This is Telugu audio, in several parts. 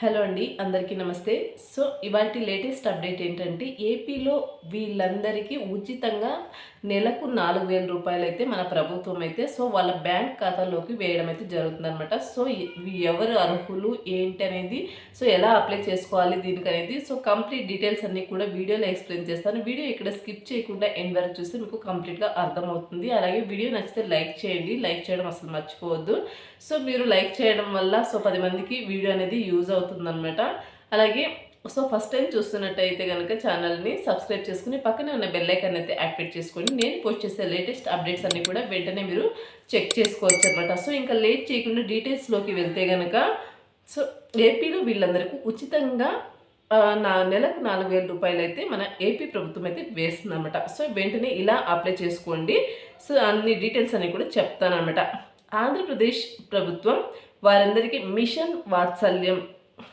హలో అండి అందరికీ నమస్తే. సో ఇవాటి లేటెస్ట్ అప్డేట్ ఏంటంటే ఏపీలో వీళ్ళందరికీ ఉచితంగా నెలకు నాలుగు వేల రూపాయలు అయితే మన ప్రభుత్వం అయితే సో వాళ్ళ బ్యాంక్ ఖాతాలోకి వేయడం అయితే జరుగుతుందన్నమాట. సో ఎవరు అర్హులు ఏంటి అనేది సో ఎలా అప్లై చేసుకోవాలి దీనికి అనేది సో కంప్లీట్ డీటెయిల్స్ అన్నీ కూడా వీడియోలో ఎక్స్ప్లెయిన్ చేస్తాను. వీడియో ఇక్కడ స్కిప్ చేయకుండా ఎండ్ వరకు చూస్తే మీకు కంప్లీట్గా అర్థమవుతుంది. అలాగే వీడియో నచ్చితే లైక్ చేయండి. లైక్ చేయడం అసలు మర్చిపోవద్దు. సో మీరు లైక్ చేయడం వల్ల సో పది మందికి వీడియో అనేది యూజ్ అవుతుందన్నమాట. అలాగే సో ఫస్ట్ టైం చూస్తున్నట్టయితే కనుక ఛానల్ని సబ్స్క్రైబ్ చేసుకుని పక్కనే ఉన్న బెల్ అయితే యాక్టివేట్ చేసుకోండి నేను పోస్ట్ చేసే లేటెస్ట్ అప్డేట్స్ అన్నీ కూడా వెంటనే మీరు చెక్ చేసుకోవచ్చు అనమాట సో ఇంకా లేట్ చేయకుండా డీటెయిల్స్లోకి వెళ్తే కనుక సో ఏపీలో వీళ్ళందరికీ ఉచితంగా నా నెలకు నాలుగు వేల రూపాయలు అయితే మన ఏపీ ప్రభుత్వం అయితే వేస్తుందన్నమాట. సో వెంటనే ఇలా అప్లై చేసుకోండి. సో అన్ని డీటెయిల్స్ అన్నీ కూడా చెప్తానమాట ఆంధ్రప్రదేశ్ ప్రభుత్వం వారందరికీ మిషన్ వాత్సల్యం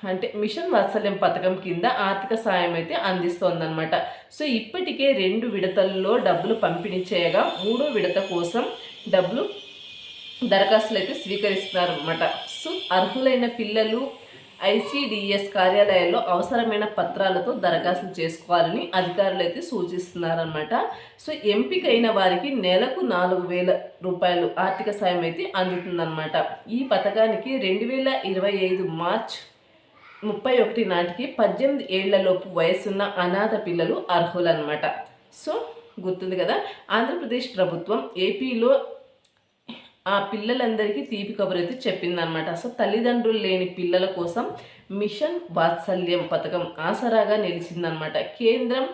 అంటే మిషన్ వాత్సల్యం పథకం కింద ఆర్థిక సాయం అయితే అందిస్తోందనమాట సో ఇప్పటికే రెండు విడతల్లో డబ్బులు పంపిణీ చేయగా మూడో విడత కోసం డబ్బులు దరఖాస్తులు అయితే స్వీకరిస్తున్నారనమాట సో అర్హులైన పిల్లలు ఐసిడిఎస్ కార్యాలయాల్లో అవసరమైన పత్రాలతో దరఖాస్తులు చేసుకోవాలని అధికారులు అయితే సూచిస్తున్నారనమాట సో ఎంపికైన వారికి నెలకు నాలుగు వేల రూపాయలు ఆర్థిక సాయం అయితే అందుతుందన్నమాట. ఈ పథకానికి రెండు వేల ఇరవై ఐదు మార్చ్ ముప్పై ఒకటి నాటికి పద్దెనిమిది ఏళ్ళలోపు వయసున్న అనాథ పిల్లలు అర్హులన్నమాట. సో గుర్తుంది కదా? ఆంధ్రప్రదేశ్ ప్రభుత్వం ఏపీలో ఆ పిల్లలందరికీ తీపి కబురు అయితే చెప్పిందనమాట సో తల్లిదండ్రులు లేని పిల్లల కోసం మిషన్ వాత్సల్యం పథకం ఆసరాగా నిలిచిందనమాట కేంద్రం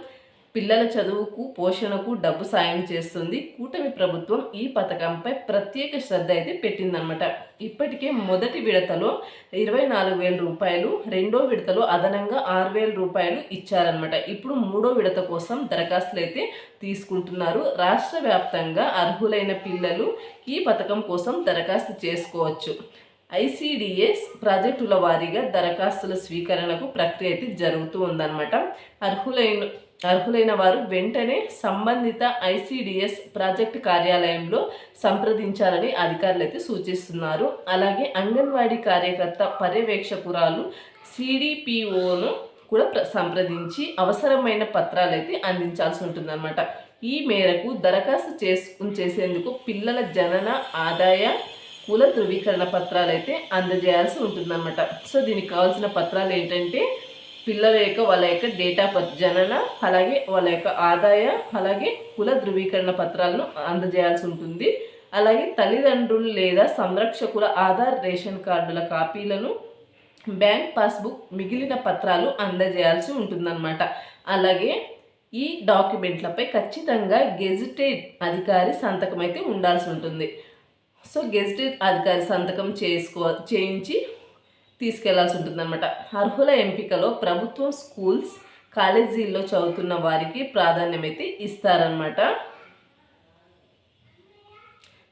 పిల్లల చదువుకు పోషణకు డబ్బు సాయం చేస్తుంది. కూటమి ప్రభుత్వం ఈ పథకంపై ప్రత్యేక శ్రద్ధ అయితే పెట్టిందనమాట ఇప్పటికే మొదటి విడతలో ఇరవై నాలుగు వేల రూపాయలు రెండో విడతలో అదనంగా ఆరు వేల రూపాయలు ఇచ్చారనమాట ఇప్పుడు మూడో విడత కోసం దరఖాస్తులు అయితే తీసుకుంటున్నారు. రాష్ట్ర వ్యాప్తంగా అర్హులైన పిల్లలు ఈ పథకం కోసం దరఖాస్తు చేసుకోవచ్చు. ఐసిడిఎస్ ప్రాజెక్టుల వారీగా దరఖాస్తుల స్వీకరణకు ప్రక్రియ అయితే జరుగుతూ ఉందన్నమాట. అర్హులైన అర్హులైన వారు వెంటనే సంబంధిత ఐసిడిఎస్ ప్రాజెక్ట్ కార్యాలయంలో సంప్రదించాలని అధికారులు అయితే సూచిస్తున్నారు. అలాగే అంగన్వాడీ కార్యకర్త పర్యవేక్షకురాలు సిడిపిఓను కూడా సంప్రదించి అవసరమైన పత్రాలు అయితే అందించాల్సి ఉంటుందన్నమాట. ఈ మేరకు దరఖాస్తు చేసు చేసేందుకు పిల్లల జనన ఆదాయ కుల ధృవీకరణ పత్రాలు అయితే అందజేయాల్సి ఉంటుందన్నమాట. సో దీనికి కావాల్సిన పత్రాలు ఏంటంటే పిల్లల యొక్క వాళ్ళ యొక్క డేట్ ఆఫ్ బర్త్ జనన అలాగే వాళ్ళ యొక్క ఆదాయ అలాగే కుల ధృవీకరణ పత్రాలను అందజేయాల్సి ఉంటుంది. అలాగే తల్లిదండ్రులు లేదా సంరక్షకుల ఆధార్ రేషన్ కార్డుల కాపీలను బ్యాంక్ పాస్బుక్ మిగిలిన పత్రాలు అందజేయాల్సి ఉంటుందన్నమాట. అలాగే ఈ డాక్యుమెంట్లపై ఖచ్చితంగా గెజిటెడ్ అధికారి సంతకం అయితే ఉండాల్సి ఉంటుంది. సో గెజిటెడ్ అధికారి సంతకం చేసుకో చేయించి తీసుకెళ్ళాల్సి ఉంటుందన్నమాట. అర్హుల ఎంపికలో ప్రభుత్వం స్కూల్స్ కాలేజీల్లో చదువుతున్న వారికి ప్రాధాన్యం అయితే ఇస్తారనమాట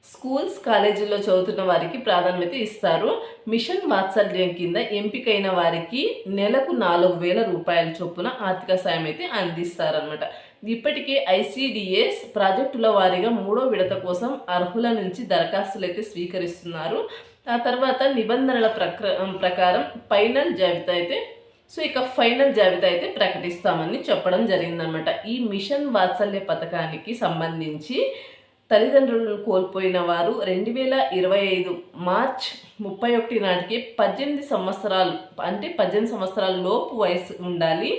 స్కూల్స్ కాలేజీల్లో చదువుతున్న వారికి ప్రాధాన్యత ఇస్తారు. మిషన్ వాత్సల్యం కింద ఎంపికైన వారికి నెలకు నాలుగు వేల రూపాయల చొప్పున ఆర్థిక సాయం అయితే అందిస్తారనమాట ఇప్పటికే ఐసీడీఎస్ ప్రాజెక్టుల వారీగా మూడో విడత కోసం అర్హుల నుంచి దరఖాస్తులు అయితే స్వీకరిస్తున్నారు. ఆ తర్వాత నిబంధనల ప్రక్ర ప్రకారం ఫైనల్ జాబితా అయితే సో ఇక ఫైనల్ జాబితా అయితే ప్రకటిస్తామని చెప్పడం జరిగిందనమాట ఈ మిషన్ వాత్సల్య పథకానికి సంబంధించి తల్లిదండ్రులను కోల్పోయిన వారు రెండు వేల ఇరవై ఐదు మార్చ్ ముప్పై ఒకటి నాటికి పద్దెనిమిది సంవత్సరాలు అంటే పద్దెనిమిది సంవత్సరాల లోపు వయసు ఉండాలి.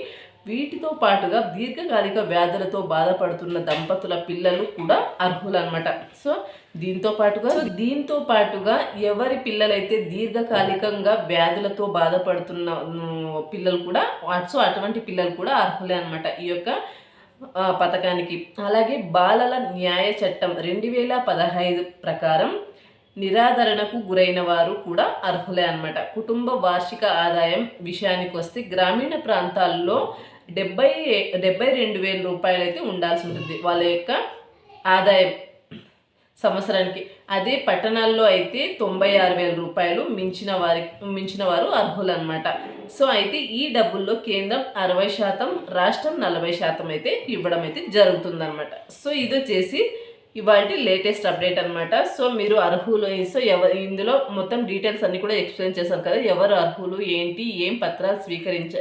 వీటితో పాటుగా దీర్ఘకాలిక వ్యాధులతో బాధపడుతున్న దంపతుల పిల్లలు కూడా అర్హులన్నమాట. సో దీంతో పాటుగా దీంతో పాటుగా ఎవరి పిల్లలైతే దీర్ఘకాలికంగా వ్యాధులతో బాధపడుతున్న పిల్లలు కూడా సో అటువంటి పిల్లలు కూడా అర్హులే అన్నమాట ఈ యొక్క పథకానికి. అలాగే బాలల న్యాయ చట్టం రెండు వేల పదహైదు ప్రకారం నిరాదరణకు గురైన వారు కూడా అర్హులే అన్నమాట. కుటుంబ వార్షిక ఆదాయం విషయానికి వస్తే గ్రామీణ ప్రాంతాల్లో డెబ్బై డెబ్బై రెండు వేల రూపాయలు అయితే ఉండాల్సి ఉంటుంది. వాళ్ళ యొక్క ఆదాయం సంవత్సరానికి. అదే పట్టణాల్లో అయితే తొంభై ఆరు వేల రూపాయలు మించిన వారికి మించిన వారు అర్హులు అనమాట సో అయితే ఈ డబ్బుల్లో కేంద్రం అరవై శాతం రాష్ట్రం నలభై శాతం అయితే ఇవ్వడం అయితే జరుగుతుందన్నమాట. సో ఇది వచ్చేసి ఇవాళ లేటెస్ట్ అప్డేట్ అనమాట సో మీరు అర్హులు సో ఎవరు ఇందులో మొత్తం డీటెయిల్స్ అన్ని కూడా ఎక్స్ప్లెయిన్ చేశాను కదా. ఎవరు అర్హులు ఏంటి ఏం పత్రాలు స్వీకరించ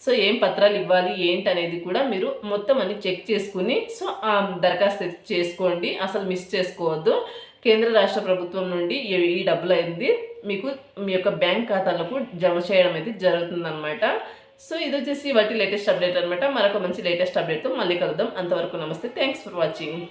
సో ఏం పత్రాలు ఇవ్వాలి ఏంటి అనేది కూడా మీరు మొత్తం అన్ని చెక్ చేసుకుని సో ఆ దరఖాస్తు చేసుకోండి. అసలు మిస్ చేసుకోవద్దు. కేంద్ర రాష్ట్ర ప్రభుత్వం నుండి ఈ- డబ్బులు అయింది మీకు మీ యొక్క బ్యాంక్ ఖాతాలకు జమ చేయడం అయితే జరుగుతుందన్నమాట. సో ఇది వచ్చేసి వాటి లేటెస్ట్ అప్డేట్ అనమాట మరొక మంచి లేటెస్ట్ అప్డేట్తో మళ్ళీ కలుద్దాం. అంతవరకు నమస్తే. Thanks for watching.